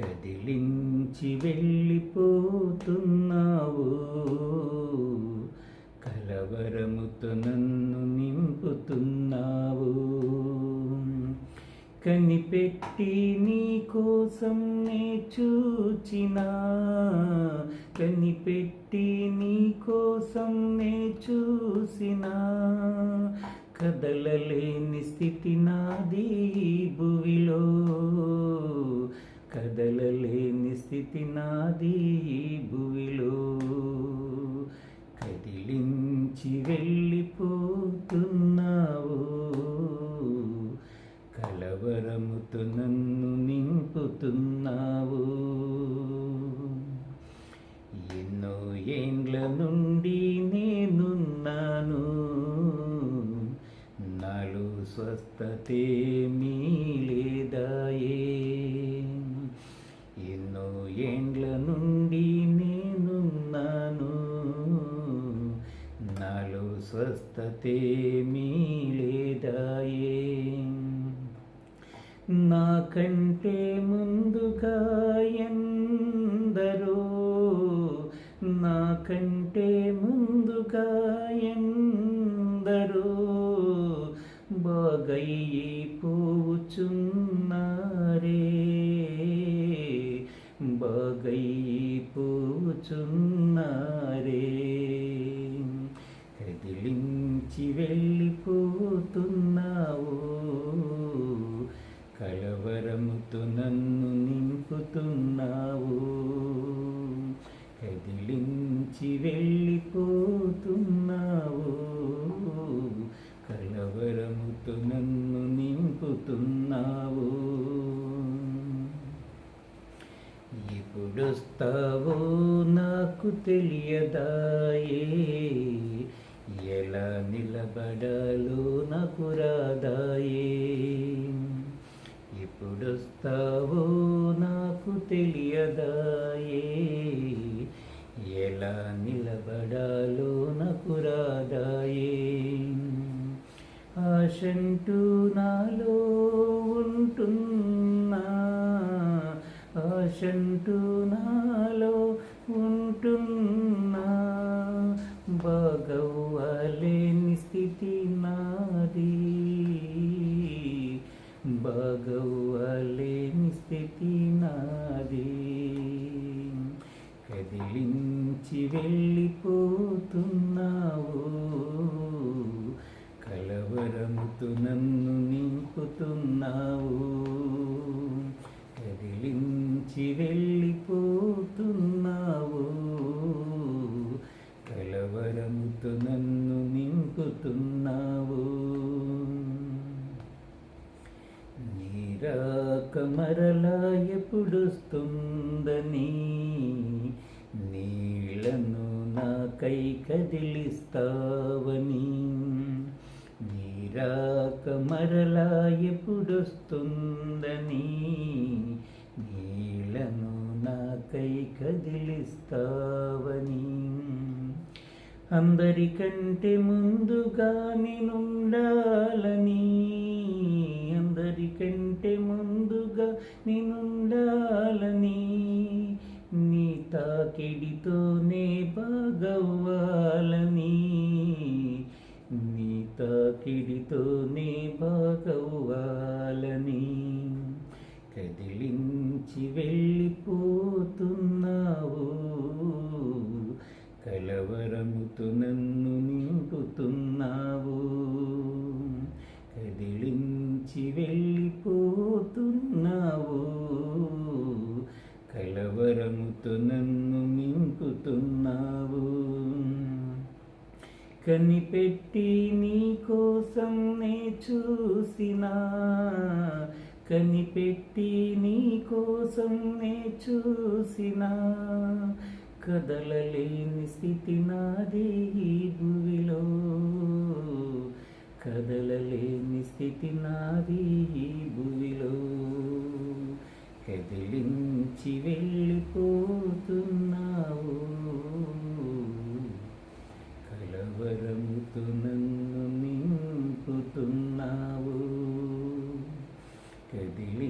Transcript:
కదిలించి వెళ్ళిపోతున్నావు. కలవరముతో నన్ను నింపుతున్నావు. కనిపెట్టి నీ కోసం నే చూచినా. కనిపెట్టి నీ కోసం నే చూసినా. కదలలేని స్థితి నాది భువిలో. స్థితి నాది భువిలో. కదిలించి వెళ్ళిపోతున్నావు. కలవరముతో నన్ను నింపుతున్నావు. ఎన్నో ఏండ్ల నుండి నేనున్నాను. నాలో స్వస్థతే మీలే. స్వస్థతే మీలేదాయే నాకంటే ముందుగా ఎందరో నాకంటే ముందుగా ఎందరో బాగయ్యి పోచున్నారే. బాగయ్యి పోచున్నారే విడిచి వెళ్ళిపోతున్నావు. కలవరముతో నన్ను నింపుతున్నావు. కదిలించి వెళ్ళిపోతున్నావు. కలవరముతో నన్ను నింపుతున్నావు. ఎప్పుడొస్తావో నాకు తెలియదాయే. బడలు నాకు రాదాయే. ఎప్పుడొస్తావో నాకు తెలియదాయే. ఎలా నిలబడాలో నాకు ఆశంటూ నాలో ఉంటున్నా. ఆశంటూ నాలో ఉంటున్నా. బాగవ్వలేని వెళ్ళిపోతున్నావు. కలవరముతో నన్ను నింపుతున్నావు. కదిలించి వెళ్ళిపోతున్నావు. కలవరముతో నన్ను నింపుతున్నావు. నీరాక మరలా ఎప్పుడొస్తుందని నీళ్ళను నాకై కదిలిస్తావని. నీరాక మరలా ఎప్పుడొస్తుందని. నీళ్ళను నాకై కదిలిస్తావని. అందరికంటే ముందుగా నేనుండాలని. అందరికంటే ముందుగా నేనుండాలని. తాకిడితోనే బాగవ్వాలని నీ తాకిడితోనే బాగవ్వాలని కదిలించి వెళ్ళిపోతున్నావు. కలవరముతో నన్ను నింపుతున్నావు. కదిలించి వెళ్ళిపోతున్నావు. కలవరముతో నన్ను నింపుతున్నావు కనిపెట్టి నీ కోసం నే చూసినా. కనిపెట్టి నీ కోసం నే చూసినా. కదలలేని స్థితి నాది ఈ భువిలో కదలలేని స్థితి నాది ఈ భువిలో కదిలించి వెళ్ళిపోతున్నావు. కలవరంతో నన్ను నింపుతున్నావు. కదిలి